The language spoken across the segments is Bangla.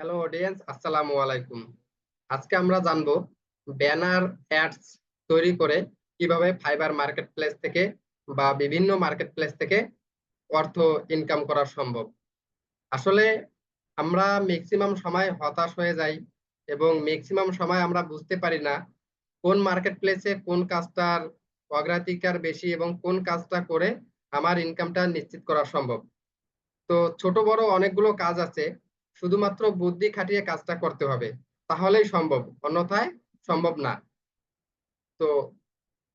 হ্যালো অডিয়েন্স আসসালামু আলাইকুম আজকে আমরা জানব ব্যানার অ্যাডস তৈরি করে কীভাবে ফাইবার মার্কেট প্লেস থেকে বা বিভিন্ন মার্কেট প্লেস থেকে অর্থ ইনকাম করা সম্ভব। আসলে আমরা ম্যাক্সিমাম সময় হতাশ হয়ে যাই এবং ম্যাক্সিমাম সময় আমরা বুঝতে পারি না কোন মার্কেট প্লেসে কোন কাজটার অগ্রাধিকার বেশি এবং কোন কাজটা করে আমার ইনকামটা নিশ্চিত করা সম্ভব। তো ছোট বড় অনেকগুলো কাজ আছে শুধুমাত্র বুদ্ধি খাটিয়ে কাজটা করতে হবে। তাহলেই সম্ভব, অন্যথায় সম্ভব না। তো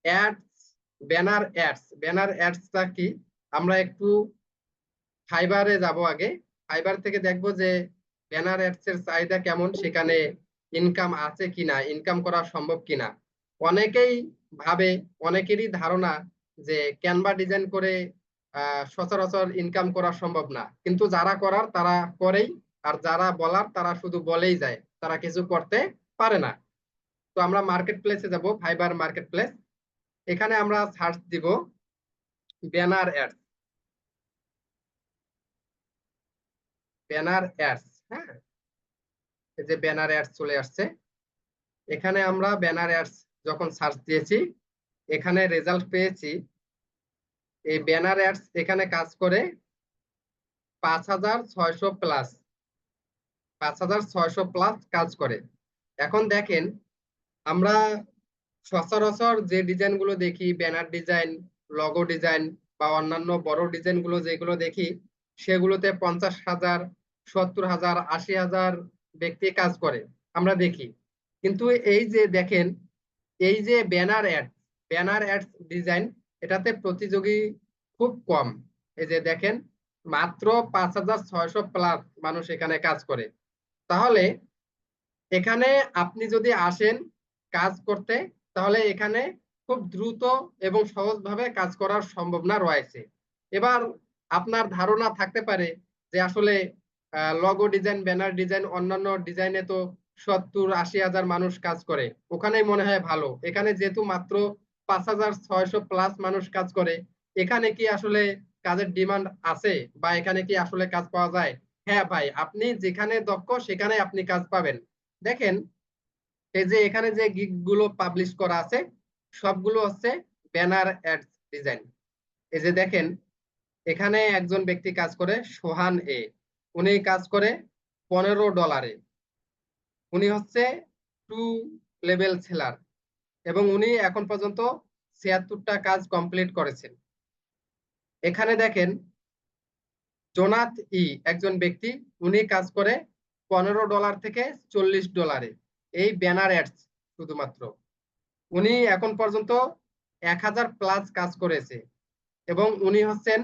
অ্যাডস ব্যানার অ্যাডস ব্যানার অ্যাডসটা কি? আমরা একটু ফাইবারে যাব আগে। ফাইবার থেকে দেখব যে ব্যানার অ্যাডস এর চাহিদা কেমন, সেখানে ইনকাম আছে কিনা ইনকাম করা সম্ভব কিনা। অনেকেই ভাবে, অনেকেরই ধারণা যে ক্যানভা ডিজাইন করে সচরাচর ইনকাম করা সম্ভব না। কিন্তু যারা করার, তারা করেই আর যারা বলার, তারা শুধু বলেই যায়। তারা কিছু করতে পারে না। তো আমরা মার্কেট প্লেসে যাব ফাইবার মার্কেট প্লেস এখানে আমরা সার্চ দিব ব্যানার অ্যাডস ব্যানার অ্যাডস হ্যাঁ? যে ব্যানার অ্যাডস চলে আসছে। এখানে আমরা ব্যানার অ্যাডস যখন সার্চ দিয়েছি, এখানে রেজাল্ট পেয়েছি। এই ব্যানার অ্যাডস এখানে কাজ করে পাঁচ হাজার ছয়শো প্লাস পাঁচ হাজার ছয়শো প্লাস কাজ করে। এখন দেখেন, আমরা সচরাচর যে ডিজাইনগুলো দেখি, ব্যানার ডিজাইন লগো ডিজাইন বা অন্যান্য বড় ডিজাইনগুলো যেগুলো দেখি, সেগুলোতে পঞ্চাশ হাজার, সত্তর হাজার, আশি হাজার ব্যক্তি কাজ করে, আমরা দেখি। কিন্তু এই যে দেখেন, এই যে banner ad banner ad design, এটাতে প্রতিযোগী খুব কম। এই যে দেখেন, মাত্র পাঁচ হাজার ছয়শো প্লাস মানুষ এখানে কাজ করে। তাহলে এখানে আপনি যদি আসেন কাজ করতে, তাহলে এখানে খুব দ্রুত এবং সহজভাবে কাজ করার সম্ভাবনা রয়েছে। এবার আপনার ধারণা থাকতে পারে যে আসলে লগো ডিজাইন ব্যানার ডিজাইন অন্যান্য ডিজাইনে তো সত্তর, আশি হাজার মানুষ কাজ করে। ওখানেই মনে হয় ভালো। এখানে যেহেতু মাত্র পাঁচ হাজার ছয়শো প্লাস মানুষ কাজ করে, এখানে কি আসলে কাজের ডিমান্ড আছে? বা এখানে কি আসলে কাজ পাওয়া যায়? হ্যাঁ ভাই, আপনি যেখানে দক্ষ সেখানে আপনি কাজ পাবেন। দেখেন, এই যে এখানে যে গিগগুলো পাবলিশ করা আছে, সবগুলো হচ্ছে ব্যানার অ্যাড ডিজাইন এই যে দেখেন, এখানে একজন ব্যক্তি কাজ করে, সোহান এ। উনি কাজ করে পনেরো ডলারে উনি হচ্ছে টু লেভেল সেলার এবং উনি এখন পর্যন্ত ছিয়াত্তরটা কাজ কমপ্লিট করেছেন। এখানে দেখেন জোনাথ ই, একজন ব্যক্তি, উনি কাজ করে পনেরো ডলার থেকে চল্লিশ ডলারে। এই ব্যানার অ্যাডস শুধুমাত্র। উনি এখন পর্যন্ত এক হাজার প্লাস কাজ করেছে এবং উনি হচ্ছেন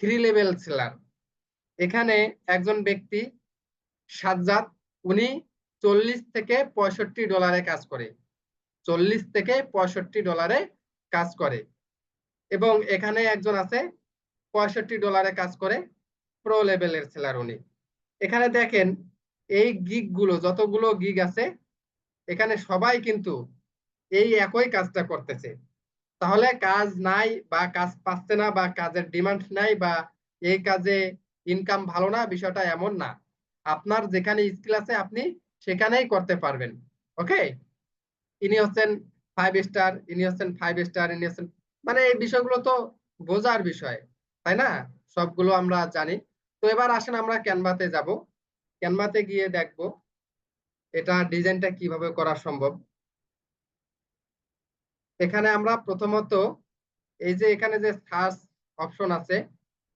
থ্রি লেভেল সেলার এখানে একজন ব্যক্তি, সাজ্জাদ, উনি চল্লিশ থেকে পঁয়ষট্টি ডলারে কাজ করে। চল্লিশ থেকে পঁয়ষট্টি ডলারে কাজ করে। এবং এখানে একজন আছে, পঁয়ষট্টি ডলারে কাজ করে। প্রো লেভেলের সেলার উনি। এখানে দেখেন, এই গিগগুলো যতগুলো গিগ আছে, এখানে সবাই কিন্তু এই একই কাজটা করতেছে। তাহলে কাজ নাই বা কাজ পাচ্ছে না বা কাজের ডিমান্ড নাই বা এই কাজে ইনকাম ভালো না, বিষয়টা এমন না। আপনার যেখানে স্কিল আছে, আপনি সেখানেই করতে পারবেন, ওকে? ইনি হচ্ছেন ফাইভ স্টার ইনি হচ্ছেন ফাইভ স্টার ইনি হচ্ছেন মানে এই বিষয়গুলো তো বোঝার বিষয়, তাই না? সবগুলো আমরা জানি। তো এবার আসেন আমরা ক্যানভাতে যাব। ক্যানভাতে গিয়ে দেখব এটা ডিজাইনটা কীভাবে করা সম্ভব। এখানে আমরা প্রথমত এই যে এখানে যে সার্চ অপশন আছে,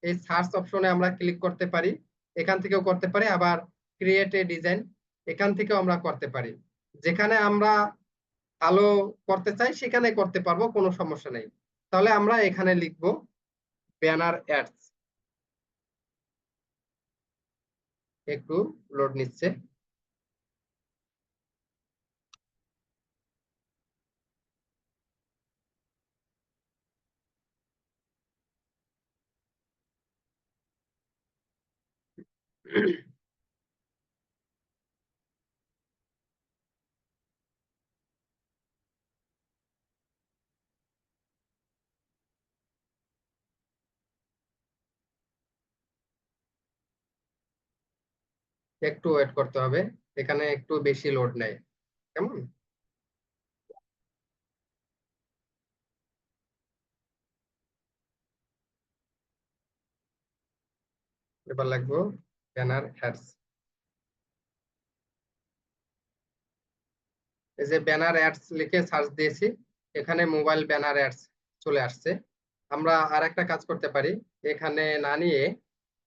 এই সার্চ অপশনে আমরা ক্লিক করতে পারি। এখান থেকেও করতে পারি, আবার ক্রিয়েট এ ডিজাইন এখান থেকেও আমরা করতে পারি। যেখানে আমরা ভালো করতে চাই সেখানে করতে পারব, কোনো সমস্যা নেই। তাহলে আমরা এখানে লিখব ব্যানার অ্যাডস একটু লোড নিচ্ছে। একটু ওয়েট করতে হবে। এখানে একটু বেশি লোড নেয় কেমন? এবার লাগবো ব্যানার অ্যাডস এই যে ব্যানার অ্যাডস লিখে সার্চ দিয়েছি, এখানে মোবাইল ব্যানার অ্যাডস চলে আসছে। আমরা আর একটা কাজ করতে পারি। এখানে না নিয়ে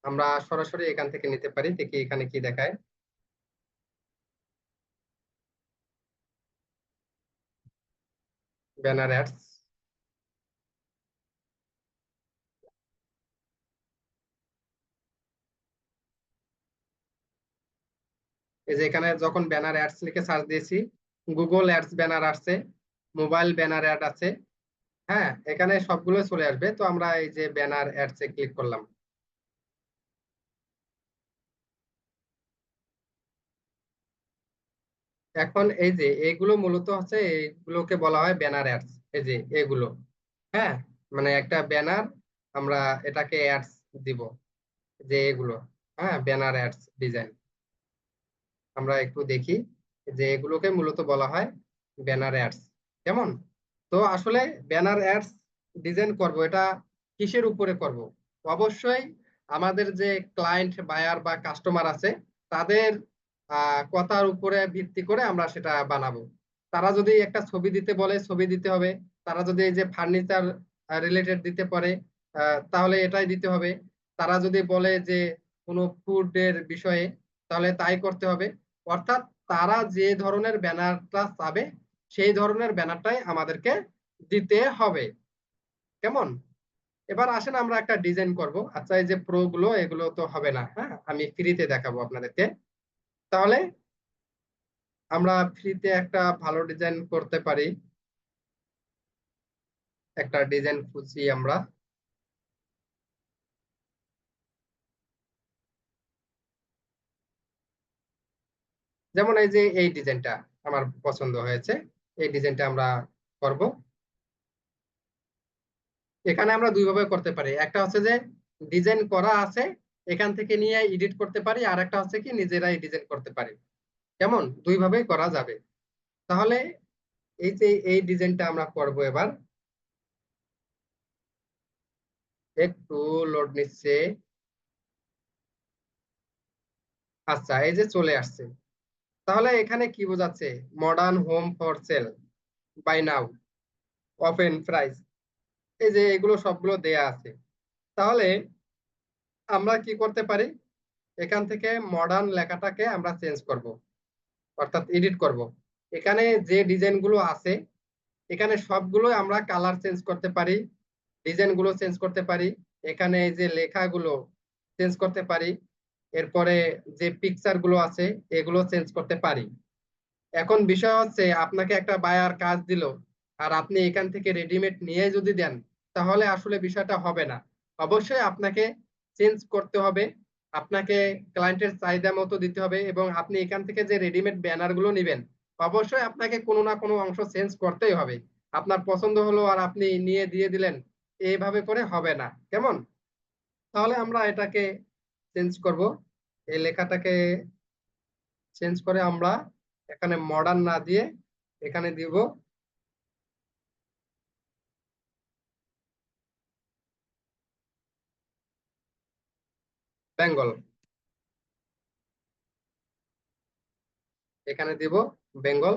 আমরা সরাসরি এখান থেকে নিতে পারি, দেখি এখানে কি দেখায়। Banner ads. এই যে এখানে যখন ব্যানার অ্যাডস লিখে সার্চ দিয়েছি, গুগল অ্যাডস ব্যানার আসছে, মোবাইল ব্যানার অ্যাড আছে হ্যাঁ এখানে সবগুলো চলে আসবে। তো আমরা এই যে ব্যানার অ্যাডস ক্লিক করলাম। এখন এই যে এইগুলো মূলত হচ্ছে এইগুলোকে বলা হয় ব্যানার অ্যাডস এই যে এগুলো। হ্যাঁ? মানে একটা ব্যানার আমরা এটাকে অ্যাডস দিব, যে এগুলো। হ্যাঁ? ব্যানার অ্যাডস ডিজাইন আমরা একটু দেখি যে এগুলোকে মূলত বলা হয় ব্যানার অ্যাডস কেমন? তো আসলে ব্যানার অ্যাডস ডিজাইন করব, এটা কিসের উপরে করব? অবশ্যই আমাদের যে ক্লায়েন্ট বায়ার বা কাস্টমার আছে, তাদের কথার উপরে ভিত্তি করে আমরা সেটা বানাবো। তারা যদি একটা ছবি দিতে বলে, ছবি দিতে হবে। তারা যদি এই যে ফার্নিচার রিলেটেড দিতে পারে তাহলে এটাই দিতে হবে। তারা যদি বলে যে কোনো ফুডের বিষয়ে, তাহলে তাই করতে হবে। অর্থাৎ তারা যে ধরনের ব্যানারটা চাবে, সেই ধরনের ব্যানারটাই আমাদেরকে দিতে হবে। কেমন? এবার আসেন আমরা একটা ডিজাইন করব। আচ্ছা এই যে প্রো গুলো, এগুলো তো হবে না হ্যাঁ? আমি ফ্রিতে দেখাবো আপনাদেরকে। তাহলে আমরা ফ্রিতে একটা ভালো ডিজাইন করতে পারি। একটা ডিজাইন খুঁজি আমরা। যেমন এই যে এই ডিজাইনটা আমার পছন্দ হয়েছে, এই ডিজাইনটা আমরা করব। এখানে আমরা দুইভাবে করতে পারি। একটা হচ্ছে যে ডিজাইন করা আছে এখান থেকে নিয়ে এডিট করতে পারি, আর একটা হচ্ছে কি নিজেরাই ডিজাইন করতে পারি। কেমন? দুইভাবেই করা যাবে। তাহলে এই যে এই ডিজাইনটা আমরা করব এবার। একটু লোড নিচ্ছে। আচ্ছা এই যে চলে আসছে। তাহলে এখানে কি বোঝাচ্ছে? Modern home for sale buy now open price এই যে এগুলো সবগুলো দেয়া আছে। তাহলে আমরা কি করতে পারি? এখান থেকে মডার্ন লেখাটাকে আমরা চেঞ্জ করব। অর্থাৎ এডিট করব। এখানে যে ডিজাইনগুলো আছে, এখানে সবগুলো আমরা কালার চেঞ্জ করতে পারি ডিজাইনগুলো চেঞ্জ করতে পারি, এখানে এই যে লেখাগুলো চেঞ্জ করতে পারি, এরপরে যে পিকচারগুলো আছে, এগুলো চেঞ্জ করতে পারি। এখন বিষয় হচ্ছে, আপনাকে একটা বায়ার কাজ দিল, আর আপনি এখান থেকে রেডিমেড নিয়ে যদি দেন, তাহলে আসলে বিষয়টা হবে না। অবশ্যই আপনাকে চেঞ্জ করতে হবে, আপনাকে ক্লায়েন্টের চাহিদা মতো দিতে হবে এবং আপনি এখান থেকে যে রেডিমেড ব্যানারগুলো নেবেন, অবশ্যই আপনাকে কোনো না কোনো অংশ চেঞ্জ করতেই হবে। আপনার পছন্দ হলো আর আপনি নিয়ে দিয়ে দিলেন, এইভাবে করে হবে না। কেমন? তাহলে আমরা এটাকে চেঞ্জ করব। এই লেখাটাকে চেঞ্জ করে আমরা এখানে মডার্ন না দিয়ে এখানে দিব বেঙ্গল। এখানে দিব বেঙ্গল।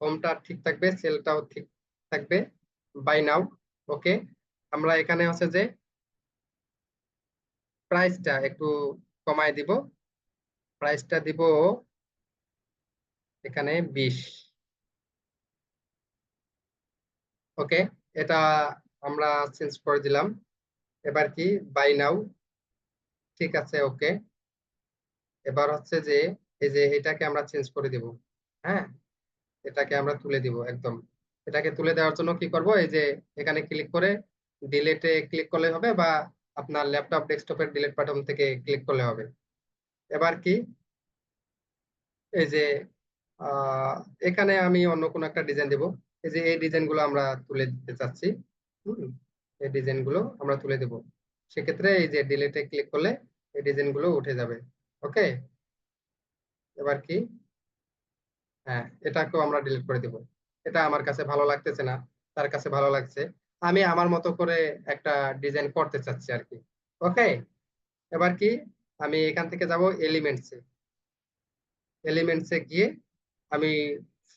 হোমটা ঠিক থাকবে, সেলটাও ঠিক থাকবে। Buy now, okay. আমরা এখানে হচ্ছে যে প্রাইসটা একটু কমায় দিব। প্রাইসটা দিব এখানে বিশ। ওকে, এটা আমরা চেঞ্জ করে দিলাম। এবার কি? বাই নাও ঠিক আছে, ওকে। এবার হচ্ছে যে, এই যে এটাকে আমরা চেঞ্জ করে দিব হ্যাঁ? এটাকে আমরা তুলে দিব একদম। এটাকে তুলে দেওয়ার জন্য কি করব? এই যে এখানে ক্লিক করে ডিলেটে ক্লিক করলে হবে বা আপনার ল্যাপটপ ডেস্কটপের ডিলেট বাটন থেকে ক্লিক করলে হবে। এবার কি? এই যে এখানে আমি অন্য কোনো একটা ডিজাইন দিব। এই যে এই ডিজাইনগুলো আমরা তুলে দিতে চাচ্ছি, হম? এই ডিজাইনগুলো আমরা তুলে দেব। সেক্ষেত্রে এই যে ডিলেটে ক্লিক করলে এই ডিজাইনগুলো উঠে যাবে। ওকে এবার কি? হ্যাঁ এটাকেও আমরা ডিলিট করে দিব। এটা আমার কাছে ভালো লাগতেছে না, তার কাছে ভালো লাগছে। আমি আমার মতো করে একটা ডিজাইন করতে চাচ্ছি আর কি। ওকে এবার কি? আমি এখান থেকে যাব এলিমেন্টসে এলিমেন্টসে গিয়ে আমি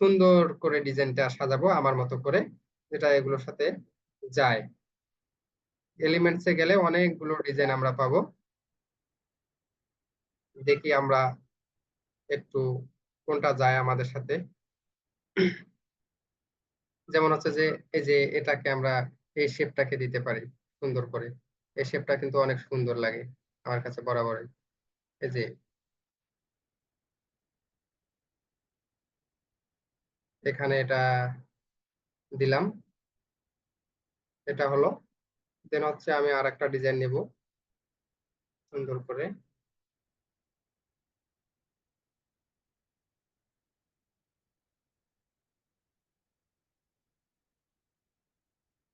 সুন্দর করে ডিজাইনটা সাজাবো আমার মতো করে, যেটা এগুলোর সাথে যায়। এলিমেন্টসে গেলে অনেকগুলো ডিজাইন আমরা পাবো। দেখি আমরা একটু কোনটা যায় আমাদের সাথে। যেমন হচ্ছে যে, এই যে এটাকে আমরা এই শেপটাকে দিতে পারি সুন্দর করে। এই শেপটা কিন্তু অনেক সুন্দর লাগে আমার কাছে বরাবরই। এই যে এখানে এটা দিলাম। এটা হলো দেন হচ্ছে আমি আর একটা ডিজাইন নেব। সুন্দর করে।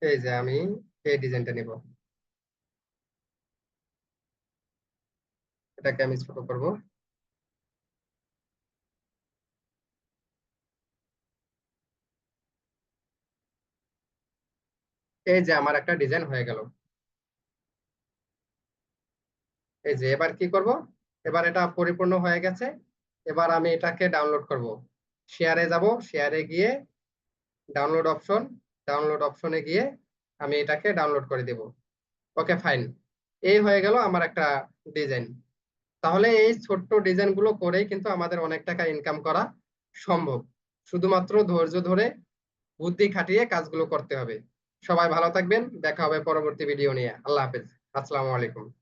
এই যে আমি এই ডিজাইনটা নিব। এটাকে আমি ছোট করব। এই যে আমার একটা ডিজাইন হয়ে গেল। এই যে এবার কি করব? এবার এটা পরিপূর্ণ হয়ে গেছে। এবার আমি এটাকে ডাউনলোড করব। শেয়ারে যাব শেয়ারে গিয়ে ডাউনলোড অপশন ডাউনলোড অপশনে গিয়ে আমি এটাকে ডাউনলোড করে দেব। ওকে ফাইন এই হয়ে গেল আমার একটা ডিজাইন তাহলে এই ছোট্ট ডিজাইনগুলো করেই কিন্তু আমাদের অনেক টাকা ইনকাম করা সম্ভব। শুধুমাত্র ধৈর্য ধরে বুদ্ধি খাটিয়ে কাজগুলো করতে হবে। সবাই ভালো থাকবেন দেখা হবে পরবর্তী ভিডিও নিয়ে। আল্লাহ হাফিজ। আসসালামু আলাইকুম।